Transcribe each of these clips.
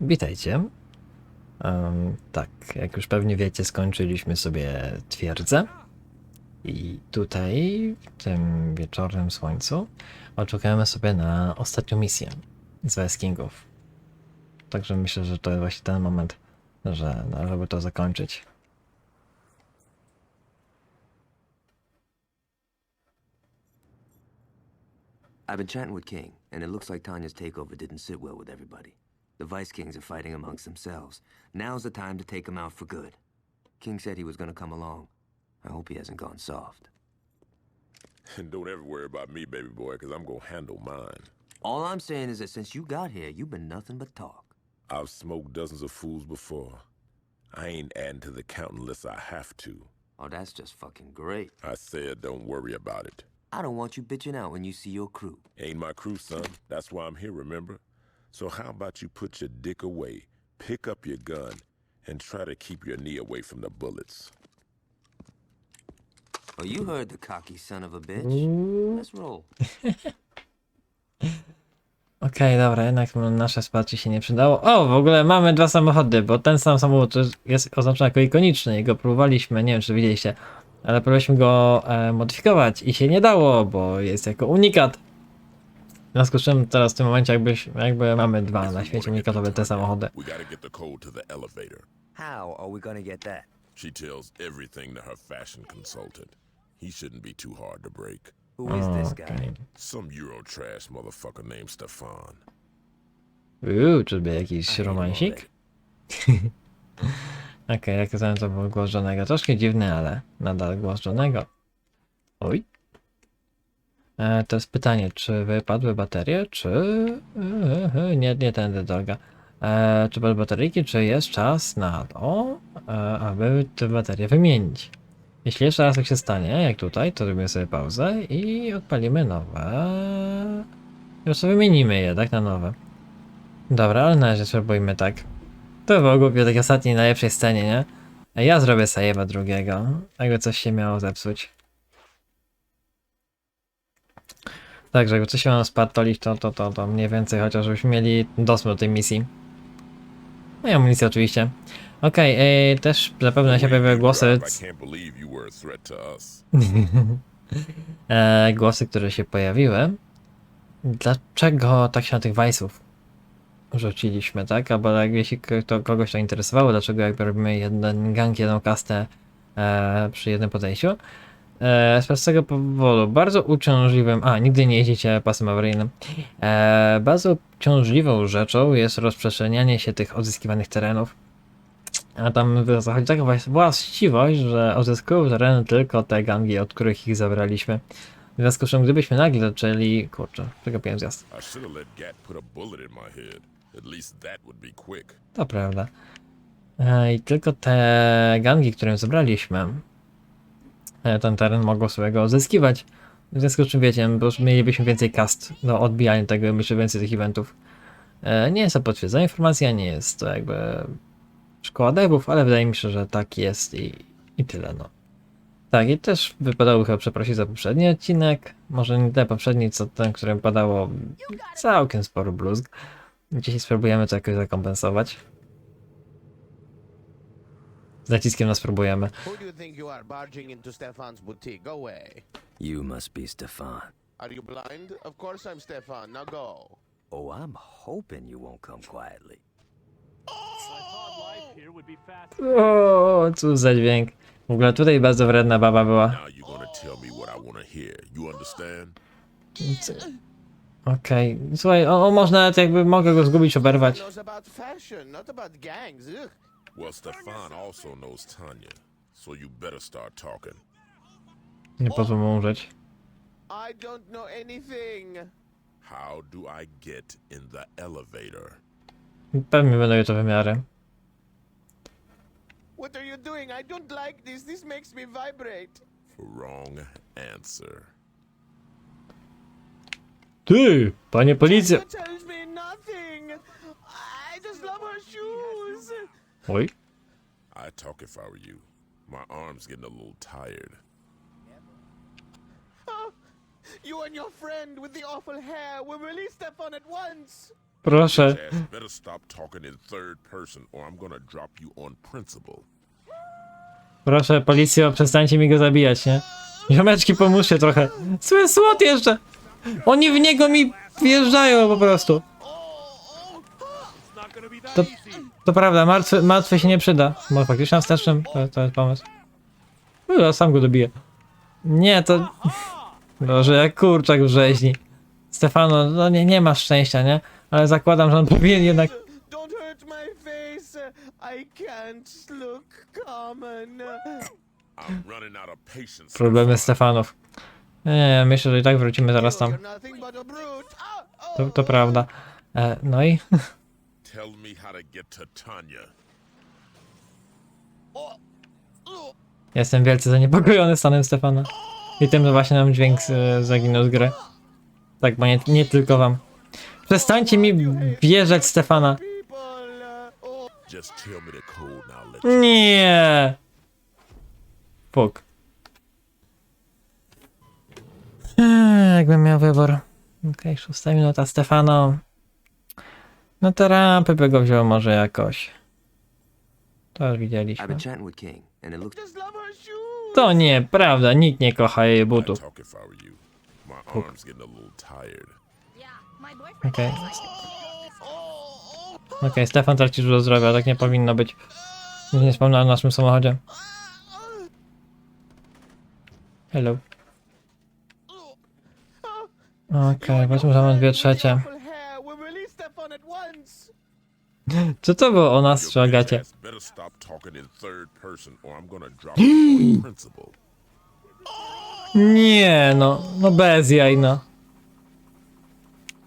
Witajcie. Em, tak, jak już pewnie wiecie, skończyliśmy sobie twierdzę. I tutaj, w tym wieczornym słońcu, oczekujemy sobie na ostatnią misję z West Kingów. Także myślę, że to jest właśnie ten moment, że żeby to zakończyć. I've been chatting with King, and it looks like Tanya's takeover didn't sit well with everybody. The Vice Kings are fighting amongst themselves. Now's the time to take them out for good. King said he was gonna come along. I hope he hasn't gone soft. And don't ever worry about me, baby boy, because I'm going to handle mine. All I'm saying is that since you got here, you've been nothing but talk. I've smoked dozens of fools before. I ain't adding to the count unless I have to. Oh, that's just fucking great. I said don't worry about it. I don't want you bitching out when you see your crew. Ain't my crew, son. That's why I'm here, remember? So how about you put your dick away, pick up your gun, and try to keep your knee away from the bullets? Oh, you heard the cocky son of a bitch. Let's roll. Okej, dobra, jednak nasze wsparcie się nie przydało. O, w ogóle mamy dwa samochody, bo ten sam samochód jest- jest oznaczony jako ikoniczny. Jego próbowaliśmy, nie wiem czy widzieliście, ale próbowaliśmy go e, modyfikować i się nie dało, bo jest jako unikat. W związku z czym teraz w tym momencie jakbyś, jakby mamy dwa na świecie unikatowe te samochody. We gotta get the code to the elevator. How are we gonna get that? She tells everything to her fashion consultant. He shouldn't be too hard to break. Who is this guy? Okej. Some Euro trash motherfucker named Stefan. Uuu, czyżby jakiś romansik? Okej, jak kazałem to był głos żonego. Troszkę dziwny, ale nadal głos żonego. Oj. E, to jest pytanie, czy wypadły baterie, czy... E, e, nie, nie tędy droga. Czy bez bateryjki, czy jest czas na to, aby te baterie wymienić? Jeśli jeszcze raz tak się stanie, jak tutaj, to robimy sobie pauzę i odpalimy nowe. Już wymienimy je, tak, na nowe. Dobra, ale na razie spróbujmy tak. To było głupio, tak ostatniej najlepszej scenie, nie? Ja zrobię save'a drugiego, jakby coś się miało zepsuć. Także jakby coś się mam spartolić, to, to, to, to mniej więcej chociaż żebyśmy mieli dostęp do tej misji. No i amunicję oczywiście. Okej, okay, też zapewne się pojawiły głosy, e, głosy, które się pojawiły. Dlaczego tak się na tych Vice'ów rzuciliśmy, tak? Albo jak, jeśli to kogoś to interesowało, dlaczego jakby robimy jeden gang, jedną kastę e, przy jednym podejściu. E, z prostego powodu, bardzo uciążliwym, a nigdy nie jeździcie pasem awaryjnym, e, bardzo uciążliwą rzeczą jest rozprzestrzenianie się tych odzyskiwanych terenów. A tam zachodzi taka właściwość, że odzyskują tereny tylko te gangi, od których ich zabraliśmy. W związku z czym, gdybyśmy nagle zaczęli. Kurczę, przegapiłem zjazd. To prawda. E, I tylko te gangi, które zebraliśmy, e, ten teren mogą sobie go odzyskiwać. W związku z czym wiecie, bo mielibyśmy więcej cast do odbijania tego, myślę, więcej tych eventów. E, Nie jest to potwierdzona informacja, nie jest to jakby szkoła devów, ale wydaje mi się, że tak jest i, i tyle, no. Tak, i też wypadało chyba przeprosić za poprzedni odcinek. Może nie ten poprzedni, co ten, którym padało całkiem sporo bluzg. Dzisiaj spróbujemy to jakoś zakompensować. Z naciskiem nas. Who do you think you are barging into Stefan's boutique? Go away. You must be Stefan. Are you blind? Of course I'm Stefan. Now go. Oh, I'm hoping you won't come quietly. O, cóż za dźwięk. W ogóle tutaj bardzo wredna baba była. Now you're gonna tell me what I wanna hear. You understand? Okej, słuchaj, o, o, można nawet jakby mogę go zgubić, oberwać. knows about fashion, not about gangs. Ugh. Well, Stefan also knows Tanya, so you better start talking. Nie pozwól mu umrzeć. I don't know anything. How do I get in the elevator? Pewnie będą to wymiary. What are you doing? I don't like this. This makes me vibrate. Wrong answer. Ty, panie policja. You tells me nothing. I just love her shoes. Oj, I talk if I were you. My arm's getting a little tired. You and your friend with the awful hair will release Stefan at once. Proszę. Better stop talking in third person or I'm gonna drop you on principle. Proszę, policjo, przestańcie mi go zabijać, nie? Ziomeczki, pomóżcie trochę. Sły słod jeszcze! Oni w niego mi wjeżdżają po prostu. To, to prawda, martwy, martwy się nie przyda. Bo faktycznie na wstecznym to, to jest pomysł. No, ja sam go dobiję. Nie, to... Boże, jak kurczak w rzeźni. Stefano, no nie, nie masz szczęścia, nie? Ale zakładam, że on powinien jednak... Don't hurt my face. I can't look common. I'm running out of patience. Problemy Stefanów. Nie, myślę, że i tak wrócimy zaraz tam. Ah, oh. To, to prawda. E, no i Tell me how to get to Tanya. jestem wielce zaniepokojony stanem Stefana. I tym, że właśnie nam dźwięk e, zaginął z gry. Tak, bo nie, nie tylko wam. Przestańcie mi wjeżdżać Stefana. People. Just tell me the code and I'll let you. Nie. Eee, Jakbym miał wybór. Okej, szósta minuta Stefano. No te rampy by go wziął może jakoś. To już widzieliśmy. To nieprawda, nikt nie kocha jej butów. talk if I were you. My arm's getting a little tired. Yeah, my boyfriend. Okej. Oh, Okej, Stefan traci dużo zdrowia, tak nie powinno być. Nic nie wspomnę o naszym samochodzie. Hello. Okej, weźmy za dwie trzecie. Awful hair. We'll release Stefan at once. Co to było o nas czy. Nie, no, no bez jaj, no.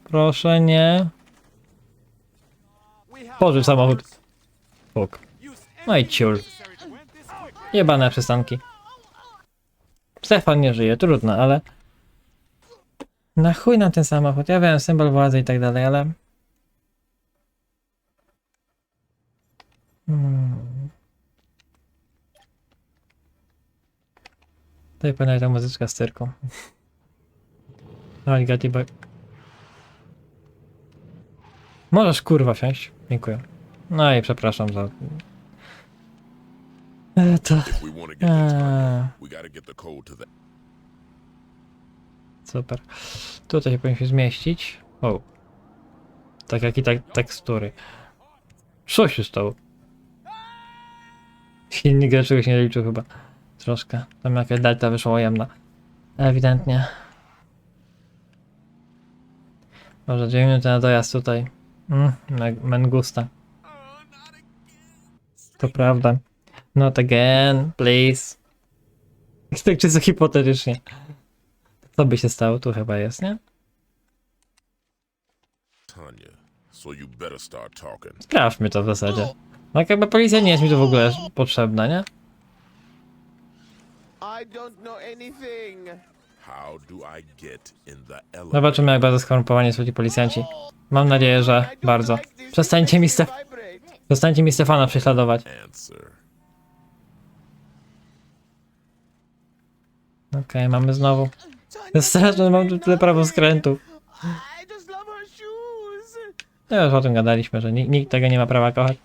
Proszę nie. Pożyw samochód. Fuk. No i ciul. Jebane przystanki. Stefan nie żyje, trudno, ale... Na chuj na ten samochód. Ja wiem, symbol władzy i tak dalej, ale... Hmm. Tutaj być ta muzyczka z cyrku. Oj, Gatti Boy. Możesz kurwa wsiąść. Dziękuję. No i przepraszam za... E, to... That. Super. Tutaj się powinien się zmieścić. O. Tak jak i tak tekstury. Co się stało? Silnik do czegoś nie liczył chyba. Troszkę. Tam jakaś delta wyszła ujemna. Ewidentnie. Może 2 minuty na dojazd tutaj. Mm, me- Mengusta. To prawda. Not again, please. Tak czysto hipotetycznie. Co by się stało? Tu chyba jest, nie? Sprawdźmy to w zasadzie. No jakby policja nie jest mi to w ogóle potrzebna, nie? I don't know anything. How do I get in the elevator? Zobaczymy jak bardzo skorumpowani są ci policjanci. Mam nadzieję, że bardzo. Przestańcie mi, Stef przestańcie mi Stefana prześladować. Okej, mamy znowu. To jest straszne, mam tu tyle prawo shoes. No już o tym gadaliśmy, że nikt tego nie ma prawa kochać.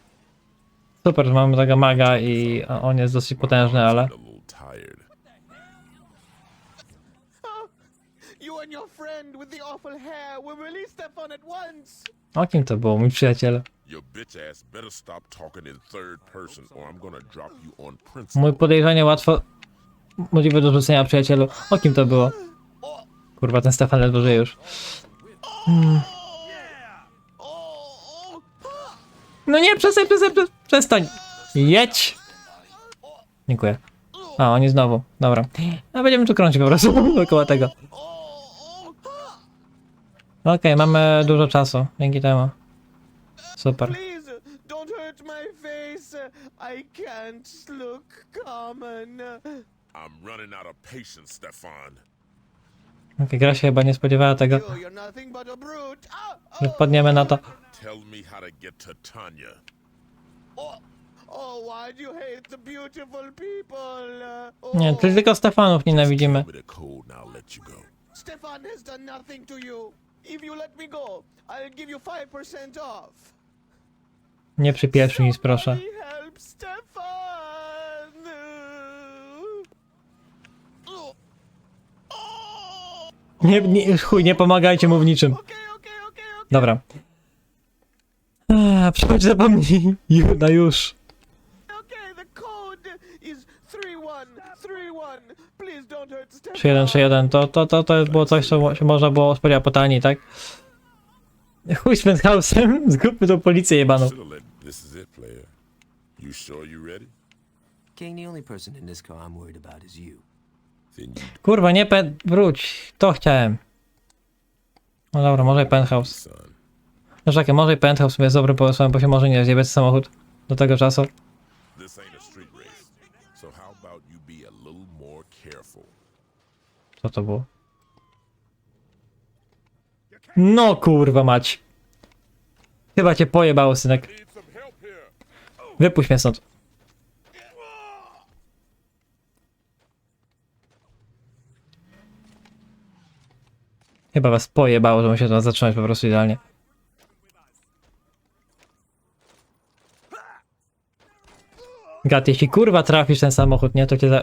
Super, że mamy tego maga i on jest dosyć potężny, ale... O kim to było, mój przyjaciel? Mój podejrzenie łatwo... Możliwe do rzucenia przyjacielu. O kim to było? Kurwa, ten Stefan ledwo żyje już. Hmm. No nie, przestań, przestań, przestań, przestań. Jedź. Dziękuję. A, oni znowu. Dobra. A będziemy tu krącić po prostu dookoła tego. Okej, mamy dużo czasu. Dzięki temu. Super. Please, don't hurt my face. I can't look common. I'm running out of patience, Stefan. Okej, gra się chyba nie spodziewała tego, You, you're nothing but a brute. Ah, że oh, wpadniemy na to. To oh, oh? Oh, Nie, tylko Stefanów nienawidzimy. Stefan has done nothing to you. If you let me go, I'll give you 5% off. Nie przypieprzyj nic, proszę. Help Stefan! Oh. Oh. Nie, nie, chuj, nie pomagajcie mu w niczym. Dobra. Eee, Przechodź, zapomnij. Ju, na już. Okay, the code is 3131. Please don't hurt Stefan. 3131, to, to, to, to było coś, co się można było spodziewać po taniej, tak? Chuj z penthouse'em, zgubmy tą policję jebaną. You sure you ready? King, the only person in this car I'm worried about is you. Kurwa, nie pen... wróć. To chciałem. No dobra, może i penthouse. No czekaj, może i penthouse jest dobrym pomysłem, bo się może nie zjebać samochód do tego czasu. This ain't a street race. So how about you be a little more careful? Co to było? No kurwa mać. Chyba cię pojebało, synek. Need some help here. Wypuść mnie stąd. Chyba was pojebało, że musiał to zatrzymać po prostu idealnie. Gat, jeśli kurwa trafisz ten samochód, nie, to cię za...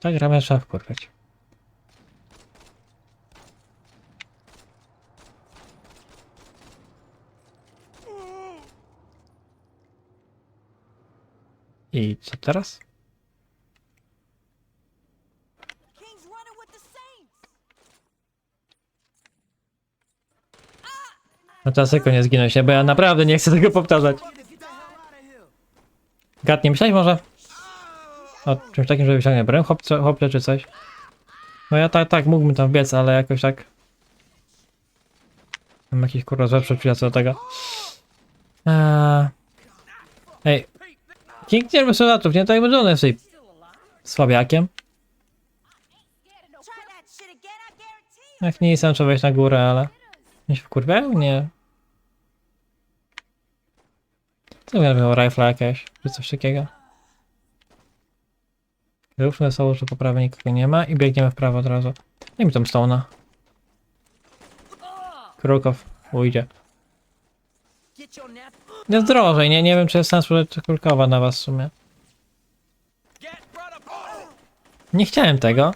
Tak, gramy trzeba wkurwać. I co teraz? No teraz tylko nie zginąć, nie? Bo ja naprawdę nie chcę tego powtarzać. Gat, nie myślałeś może o czymś takim, żeby wyciągnąć broń chłopcze, chłopcze czy coś? No ja tak, tak, mógłbym tam wbiec, ale jakoś tak... Mam jakiś kurwa złe co do tego. Eee... Ej. Robi soldatów, nie? On jest tutaj słabiakiem. Jak nie jestem, trzeba wejść na górę, ale... Nie się wkurwiają? Nie. Co ja miał rifle jakieś, czy coś takiego? Ruszmy sobie, że po prawej nikogo nie ma i biegniemy w prawo od razu. Daj mi tam stona. Krukow ujdzie. Jest drożej, nie, nie wiem czy jest sens użyć Krukowa na was w sumie. Nie chciałem tego.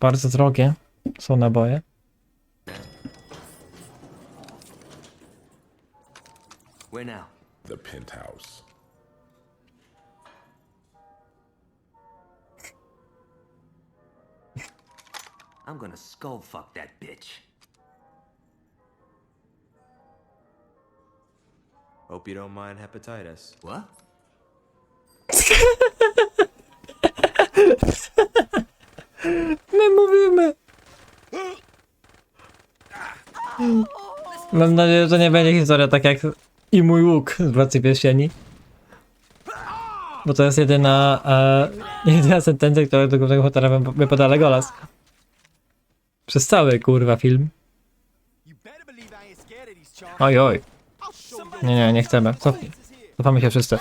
Bardzo drogie są naboje. Where now? The penthouse. I'm gonna skull fuck that bitch. Hope you don't mind hepatitis. What? My mówimy. Mam nadzieję, że to nie będzie historia tak jak i mój łuk z Władcy Pierścieni. Bo to jest jedyna, e, jedyna sentencja, która do głównego wy- wypada Legolas. Przez cały kurwa film. Oj, oj. Nie, nie, nie chcemy. Cof cofamy się wszyscy.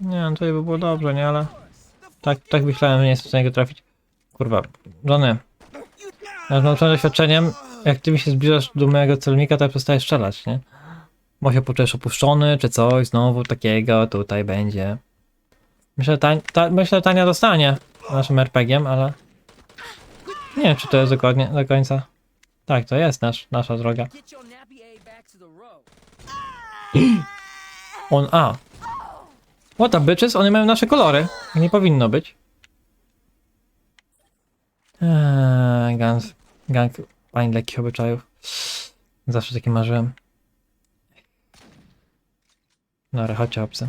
Nie, no to by było dobrze, nie, ale... Tak, tak myślałem, że nie jestem w stanie go trafić. Kurwa, Johnny. Ja mam doświadczeniem, jak ty mi się zbliżasz do mojego celownika, to ja przestaję strzelać, nie? Się poczujesz opuszczony, czy coś, znowu takiego tutaj będzie. Myślę, ta, ta, myślę Tania dostanie naszym RPG-iem, ale... Nie wiem, czy to jest dokładnie, do końca. Tak, to jest nasz, nasza droga. On, a, What a bitches, one mają nasze kolory. Nie powinno być. Eee, gang, gang pań lekkich obyczajów. Zawsze takie marzyłem. Dobra, chodźcie obcy.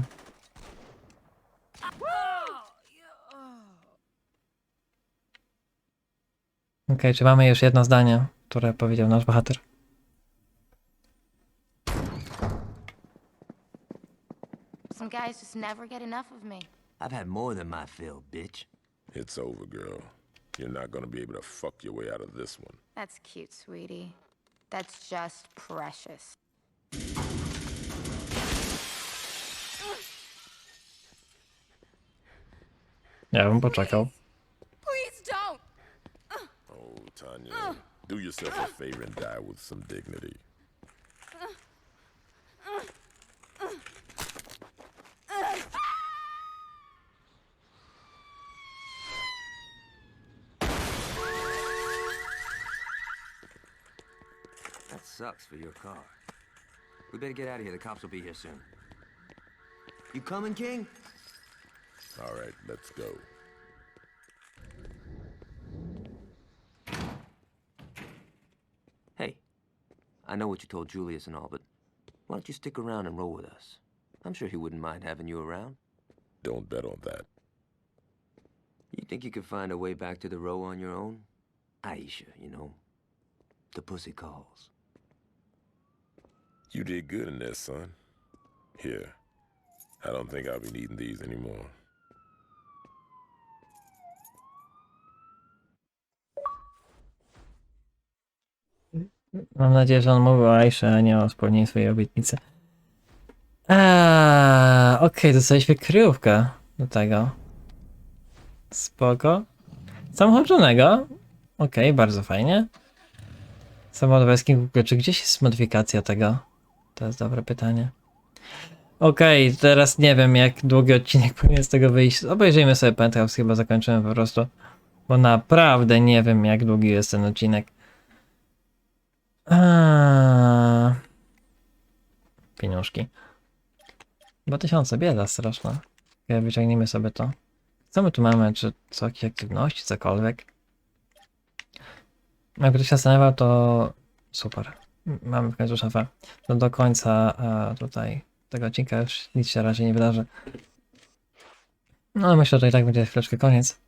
Okej, czy mamy już jedno zdanie, które powiedział nasz bohater? Some guys just never get enough of me. I've had more than my fill, bitch. It's over, girl. You're not gonna be able to fuck your way out of this one. That's cute, sweetie. That's just precious. Ja bym poczekał. Do yourself a favor and die with some dignity. That sucks for your car. We better get out of here. The cops will be here soon. You coming, King? All right, let's go. I know what you told Julius and all, but why don't you stick around and roll with us? I'm sure he wouldn't mind having you around. Don't bet on that. You think you could find a way back to the row on your own? Aisha, you know. The pussy calls. You did good in there, son. Here. I don't think I'll be needing these anymore. Mam nadzieję, że on mówił o Aisze, a nie o spełnieniu swojej obietnicy. Eee, okej, dostaliśmy kryjówkę do tego. Spoko. Samochód żonego. Okej, bardzo fajnie. Samochód wojski. Czy gdzieś jest modyfikacja tego? To jest dobre pytanie. Okej, teraz nie wiem, jak długi odcinek powinien z tego wyjść. Obejrzyjmy sobie Penthouse, chyba zakończymy po prostu. Bo naprawdę nie wiem, jak długi jest ten odcinek. Eee. Pieniążki. 2000, bieda straszna. Okay, wyciągnijmy sobie to. Co my tu mamy? Czy co, jakieś aktywności, cokolwiek? Jakby ktoś się zastanawiał, to super. Mamy w końcu szafę. To do końca e, tutaj tego odcinka już nic się raczej nie wydarzy. No myślę, że i tak będzie chwileczkę koniec.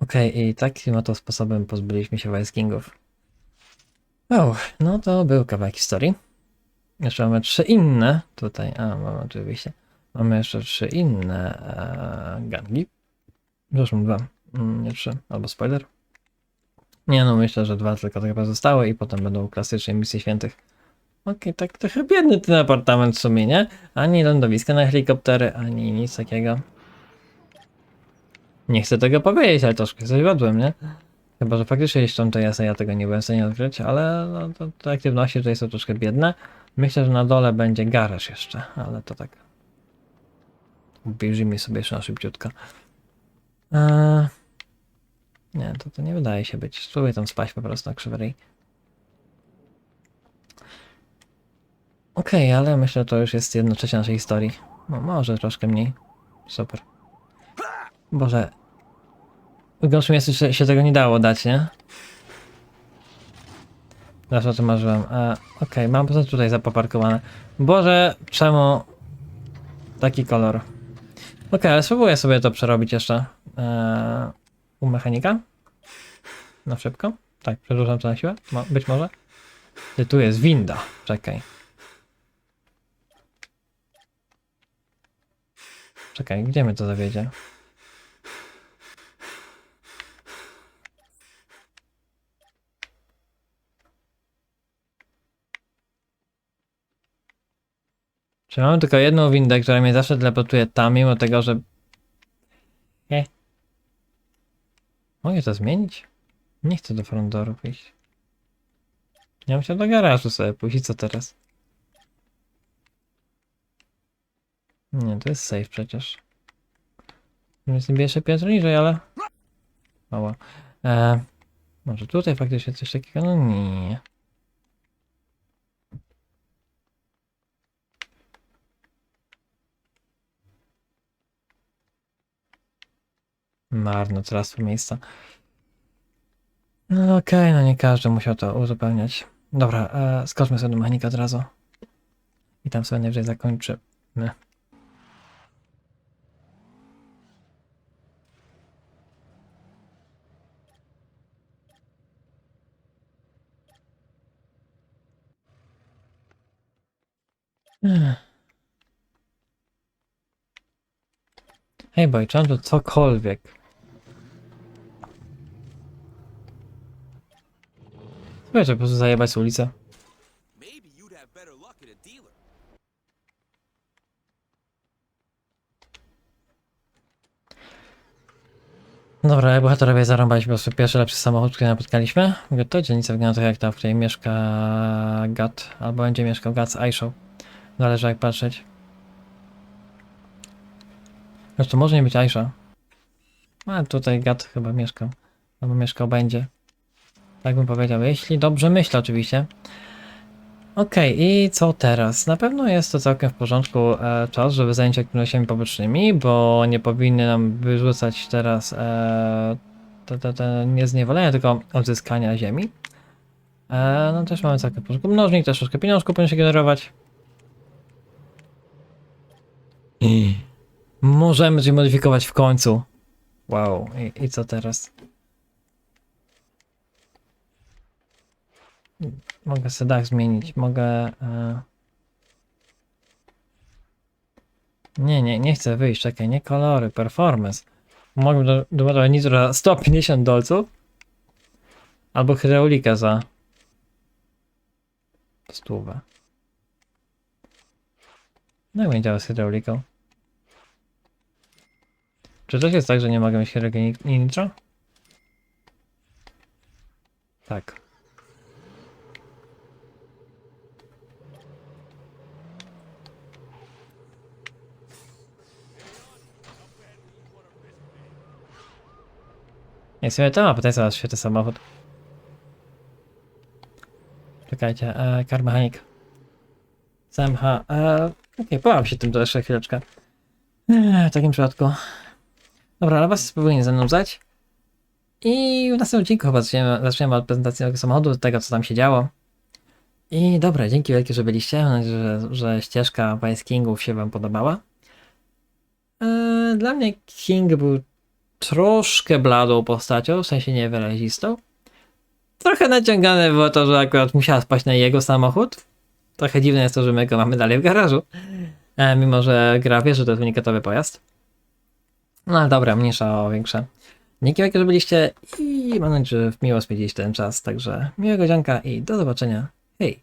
Okej, i takim oto sposobem pozbyliśmy się Wildkingów. O, no to był kawałek historii. Jeszcze mamy trzy inne tutaj. A, mamy oczywiście. Mamy jeszcze trzy inne e, gangi. Zresztą dwa, mm, nie trzy, albo spoiler. Nie no, myślę, że dwa tylko tak naprawdę zostały i potem będą klasyczne misje świętych. Okej, tak trochę biedny ten apartament w sumie, nie? Ani lądowiska na helikoptery, ani nic takiego. Nie chcę tego powiedzieć, ale troszkę zawiodłem, nie? Chyba, że faktycznie gdzieś tam jest, a ja tego nie byłem w stanie odkryć, ale no, to, te aktywności tutaj są troszkę biedne. Myślę, że na dole będzie garaż jeszcze, ale to tak. Obejrzyjmy sobie jeszcze na szybciutko. Eee, nie, to, to nie wydaje się być. Spróbuję tam spać po prostu na krzywej. Okej, ale myślę, że to już jest jedna trzecia naszej historii. No, może troszkę mniej. Super. Boże, w gorszym miejscu się, się tego nie dało dać, nie? Zawsze o tym marzyłem. E, Okej, mam po prostu tutaj zapoparkowane. Boże, czemu taki kolor? Okej, ale spróbuję sobie to przerobić jeszcze. E, u mechanika? Na szybko? Tak, przedłużam to na siłę? Mo być może? Ty, tu jest winda. Czekaj. Czekaj, gdzie mnie to zawiedzie? Czy mam tylko jedną windę, która mnie zawsze teleportuje tam, mimo tego, że... Nie. Mogę to zmienić? Nie chcę do front doorów iść. Ja chciał do garażu sobie pójść co teraz? Nie, to jest safe przecież. Jest niby jeszcze piętro niżej, ale... Mała. E, może tutaj faktycznie coś takiego? No nie. Marno, teraz to miejsca. No okej, no nie każdy musiał to uzupełniać. Dobra, e, skoczmy sobie do mechanika od razu. I tam sobie najwyżej zakończymy. Hej boy, czy tu cokolwiek? Wiesz, po prostu zajebać ulicę. Dobra, bohaterowie zarąbaliśmy po prostu pierwszy lepszy samochód, który napotkaliśmy. Mówię, To dzielnica wygląda tak jak ta, w której mieszka Gat, albo będzie mieszkał Gat z Aishą. Zależy jak patrzeć. Zresztą może nie być Aisha. A tutaj Gat chyba mieszkał. Albo mieszkał będzie. Tak bym powiedział, jeśli dobrze myślę oczywiście. Okej, i co teraz? Na pewno jest to całkiem w porządku e, czas, żeby zająć się aktywnościami pobocznymi, bo nie powinny nam wyrzucać teraz e, te, te, te nie zniewolenia, tylko odzyskania ziemi. E, no też mamy całkiem w porządku. Mnożnik też troszkę pieniążków powinien się generować. I możemy coś modyfikować w końcu. Wow, i, i co teraz? Mogę sobie dach zmienić, mogę... E... Nie, nie, nie chcę wyjść, czekaj, nie kolory, performance. Mogę do, doładować nitro za 150 dolców. Albo hydraulikę za... stówę. No jak będzie z hydrauliką? Czy to jest tak, że nie mogę mieć hydrauliki i nitro? Tak. Nie, w sumie to ma potencjał świetny samochód. Czekajcie, e, car mechanic. SMH, e, okej, okay, się tym to jeszcze chwileczkę. E, w takim przypadku. Dobra, ale was spróbuję ze mną zdać. I w następnym odcinku chyba zaczniemy, zaczniemy od prezentacji tego samochodu, od tego co tam się działo. I dobra, dzięki wielkie, że byliście. Mam nadzieję, że, że ścieżka Vice Kingów się wam podobała. E, dla mnie King był troszkę bladą postacią, w sensie niewyrazistą. Trochę naciągane było to, że akurat musiała spaść na jego samochód. Trochę dziwne jest to, że my go mamy dalej w garażu. E, mimo, że gra wie, że to jest unikatowy pojazd. No ale dobra, mniejsza o większe. Dzięki wielkie, że byliście i mam nadzieję, że miło spędziliście ten czas. Także miłego dzianka i do zobaczenia. Hej!